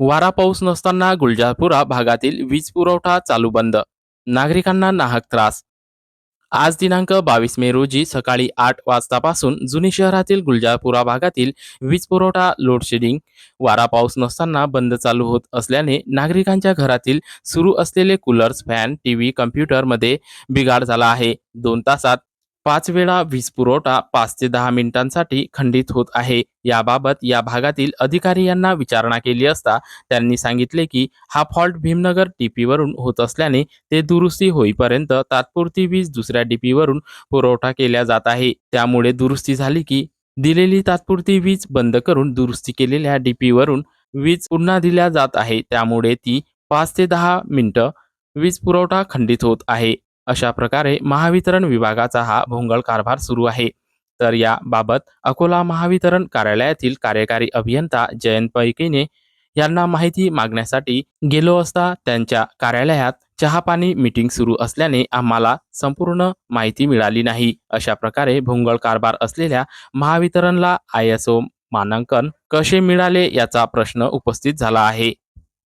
वारा पाऊस नसताना गुलजारपुरा भागातील वीज पुरवठा चालू बंद. नागरिकांना नाहक त्रास. आज दिनांक बावीस मे रोजी सकाळी आठ वाजतापासून जुनी शहरातील गुलजारपुरा भागातील वीज पुरवठा लोडशेडिंग वारा पाऊस नसताना बंद चालू होत असल्याने नागरिकांच्या घरातील सुरू असलेले कूलर्स फॅन टीव्ही कम्प्युटरमध्ये बिघाड झाला आहे. दोन तासात पाच वेळा वीज पुरवठा पाच ते दहा मिनिटांसाठी खंडित होत आहे. याबाबत या भागातील अधिकारी यांना विचारणा केली असता त्यांनी सांगितले की हा फॉल्ट भीमनगर डीपीवरून होत असल्याने ते दुरुस्ती होईपर्यंत तात्पुरती वीज दुसऱ्या डीपीवरून पुरवठा केल्या जात आहे. त्यामुळे दुरुस्ती झाली की दिलेली तात्पुरती वीज बंद करून दुरुस्ती केलेल्या डीपीवरून वीज पुन्हा दिल्या जात आहे. त्यामुळे ती पाच ते दहा मिनिटं वीज पुरवठा खंडित होत आहे. अशा प्रकारे महावितरण विभागाचा हा भोंगळ कारभार सुरू आहे. तर याबाबत अकोला महावितरण कार्यालयातील कार्यकारी अभियंता जयंत पैकेने यांना माहिती मागण्यासाठी गेलो असता त्यांच्या कार्यालयात चहापाणी मीटिंग सुरू असल्याने आम्हाला संपूर्ण माहिती मिळाली नाही. अशा प्रकारे भोंगळ कारभार असलेल्या महावितरणला आय एस ओ मानांकन कसे मिळाले याचा प्रश्न उपस्थित झाला आहे.